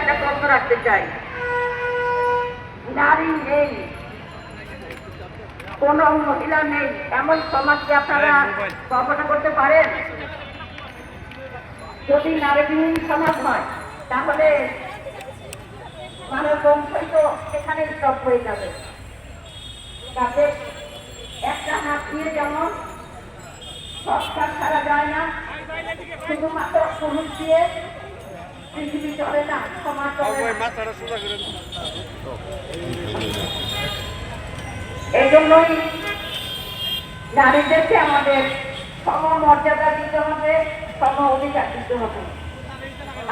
একটা প্রশ্ন রাখতে চাই। নারী নেই কোন মহিলা নেই এমন সমাজকে আপনারা কল্পনা করতে পারেন? যদি নারীবিহীন সমাজ হয় তাহলে মানব বংশই তো সেখানে স্টপ হয়ে যাবে। তাতে একটা হাত দিয়ে যেমন সংস্কার ছাড়া যায় না শুধুমাত্র পুরুষ দিয়ে পৃথিবী চলে না সমাজ চলে না মাথাটা সোজা করে এই জন্যই নারীদেরকে আমাদের সম মর্যাদা দিতে হবে।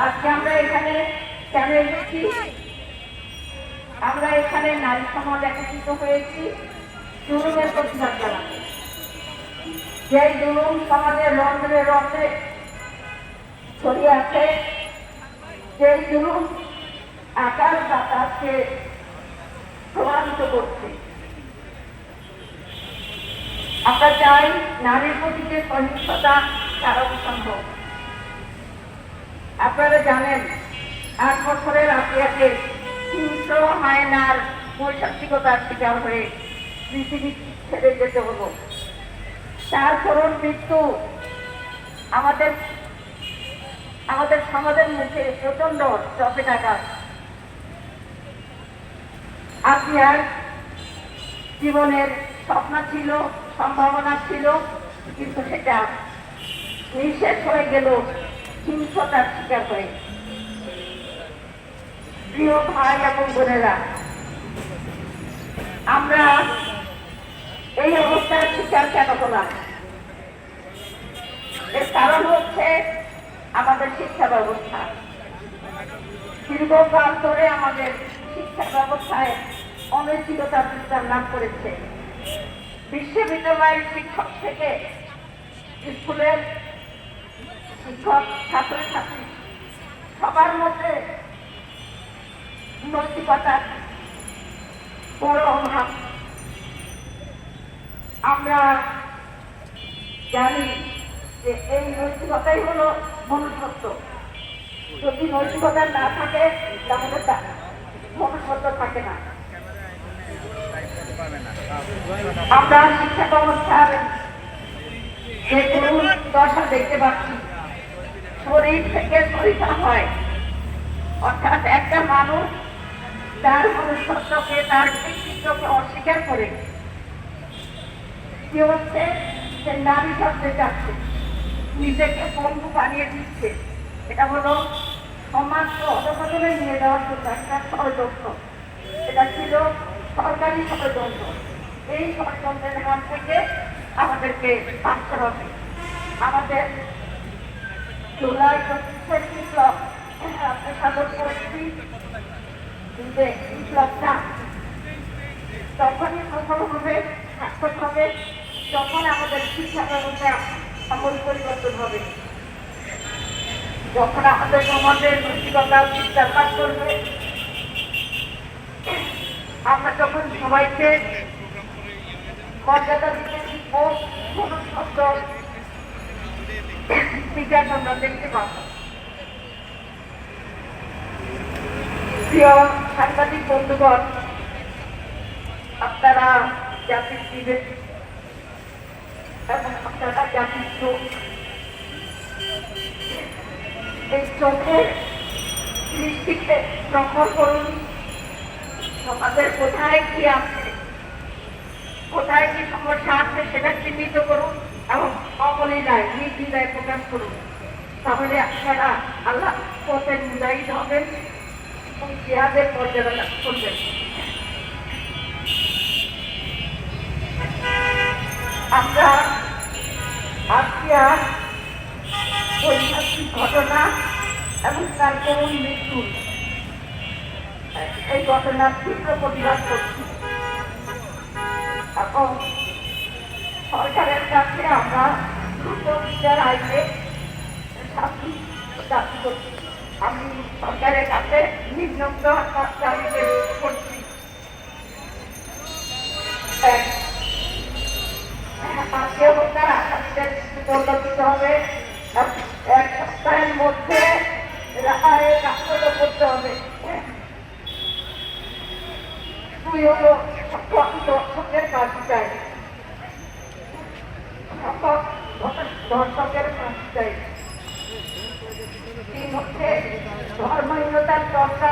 আজকে আমরা এখানে কেন আমরা এখানে নারী সমাজ একত্রিত হয়েছি জুলুমের প্রতিবাদ যে জুলুম সমাজের রন্ধ্রে রন্ধ্রে ছড়িয়ে আছে জুলুম আকার বাতাসকে প্রভাবিত করছে। আমরা চাই নারীর প্রতি যে সহিংসতা তারা সম্ভব আপনারা জানেন, আট বছরের আপিয়াকে হিংস্র হায়নার বৈশাখিকতার শিকার হয়ে পৃথিবী ছেড়ে যেতে হলো। তার মৃত্যু আমাদের আমাদের মুখে প্রচণ্ড চপে টাকা আপিয়ার জীবনের স্বপ্ন ছিল, সম্ভাবনা ছিল, কিন্তু সেটা নিঃশেষ হয়ে গেল হিংসতার শিকার হয়ে। প্রিয় ভাই এবং বোনেরা, আমরা এই অবস্থার শিকার কেন হলাম? এর কারণ হচ্ছে আমাদের শিক্ষা ব্যবস্থা। দীর্ঘকাল ধরে আমাদের শিক্ষা ব্যবস্থায় অনৈতিকতা বিস্তার লাভ করেছে। বিশ্ববিদ্যালয়ের শিক্ষক থেকে স্কুলের শিক্ষক, ছাত্রছাত্রী, সবার মধ্যে নৈতিকতার বড় অভাব। আমরা জানি যে এই নৈতিকতাই হলো মনুষ্যত্ব। যদি নৈতিকতা না থাকে, তাহলে মনুষ্যত্ব থাকে না। আমরা শিক্ষা ব্যবস্থার যে করুণ দশা দেখতে পাচ্ছি। শরীর থেকে শরীর হয়। অর্থাৎ একটা মানুষ তার মনুষ্যত্বকে, তার ব্যক্তিত্বকে অস্বীকার করে। কি হচ্ছে সে নারী শব্দে যাচ্ছে নিজেকে বন্ধু বানিয়ে দিচ্ছে। এটা হলো সমাজকে অধপতনে নিয়ে যাওয়ার জন্য একটা ষড়যন্ত্র। এটা ছিল সরকারি ষড়যন্ত্র। এই ষড়যন্ত্রের হাত থেকে আমাদেরকে বাঁচতে হবে। আমাদের জুলাই পঁচিশের বিপ্লব আমরা সাধন করেছি। এই বিপ্লবটা তখনই সফল হবে সার্থক হবে যখন আমাদের শিক্ষা ব্যবস্থা আমল পরিবর্তন হবে। যখন আমাদের সমাজের নৈতিকতা চিন্তা করবে, আমরা যখন সবাইকে মর্যাদা দিতে শিখব আমরা দেখতে সাংবাদিক বন্ধুগণ, আপনারা জাতির বিবেক কোথায় কি আছে আছে সেটা চিহ্নিত করুন। এবং অবলীলায় নির্দিদায় প্রকাশ করুন? তাহলে আপনারা আল্লাহ পথের মুজাহিদ হবেন এবং জিহাদের মর্যাদা লাভ করবেন। তার করুণ মৃত্যুর এই ঘটনার তীব্র প্রতিবাদ করছি। এবং সরকারের কাছে আমরা দ্রুত বিচার আইনে শাস্তি দাবি করছি। আমি সরকারের কাছে নিম্নোক্ত দাবি করছি। আজকে হত্যার আসামিদের দণ্ড দিতে হবে। এক সপ্তাহের মধ্যে রাহায় কাজগুলো করতে হবে তুই হলো দর্শকের কাজ চাই দর্শকের কাজ চাই তিন হচ্ছে ধর্মহীনতার চর্চা